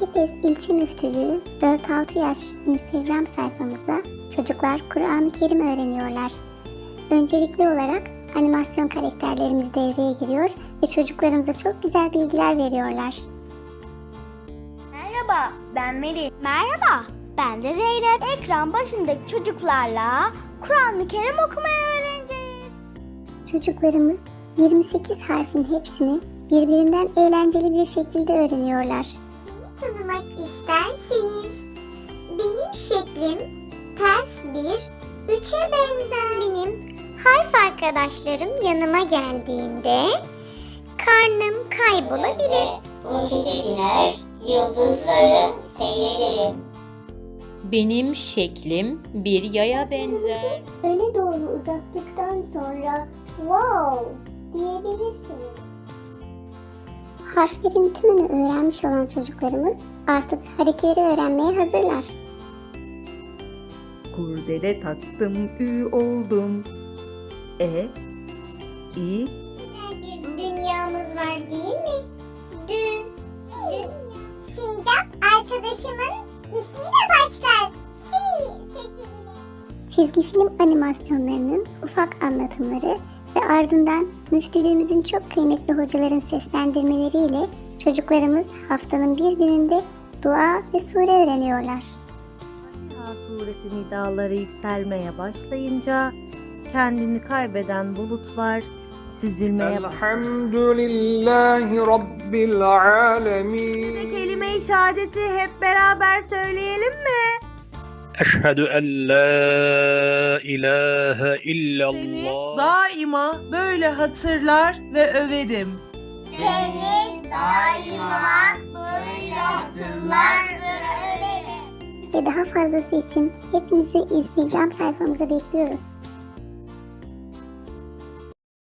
Kepez İlçe Müftülüğü 4-6 yaş Instagram sayfamızda çocuklar Kur'an-ı Kerim öğreniyorlar. Öncelikli olarak animasyon karakterlerimiz devreye giriyor ve çocuklarımıza çok güzel bilgiler veriyorlar. Merhaba, ben Melih. Merhaba, ben de Zeynep. Ekran başındaki çocuklarla Kur'an-ı Kerim okumayı öğreneceğiz. Çocuklarımız 28 harfin hepsini birbirinden eğlenceli bir şekilde öğreniyorlar. Tanımak isterseniz benim şeklim ters bir üçe benzer benim harf arkadaşlarım yanıma geldiğinde karnım kaybolabilir. Rokete biner, yıldızları seyrederim. Benim şeklim bir yaya benzer. Öne doğru uzattıktan sonra wow diyebilirsiniz. Harflerin tümünü öğrenmiş olan çocuklarımız artık hareketleri öğrenmeye hazırlar. Kurdele taktım, ü oldum. E, i, Güzel bir dünyamız var değil mi? Dü, si. Sincap arkadaşımın ismi de başlar. Si sesiyle. Çizgi film animasyonlarının ufak anlatımları ardından müftülüğümüzün çok kıymetli hocaların seslendirmeleriyle çocuklarımız haftanın bir gününde dua ve sure öğreniyorlar. Fatiha suresi nidaları yükselmeye başlayınca kendini kaybeden bulut var süzülmeye Elhamdülillahi Rabbil alemin. Kelime-i şehadeti hep beraber söyleyelim mi? Eşhedü en la ilahe illallah. Seni daima böyle hatırlar ve överim. Seni daima böyle hatırlar ve överim. Ve daha fazlası için hepinizi Instagram sayfamıza bekliyoruz.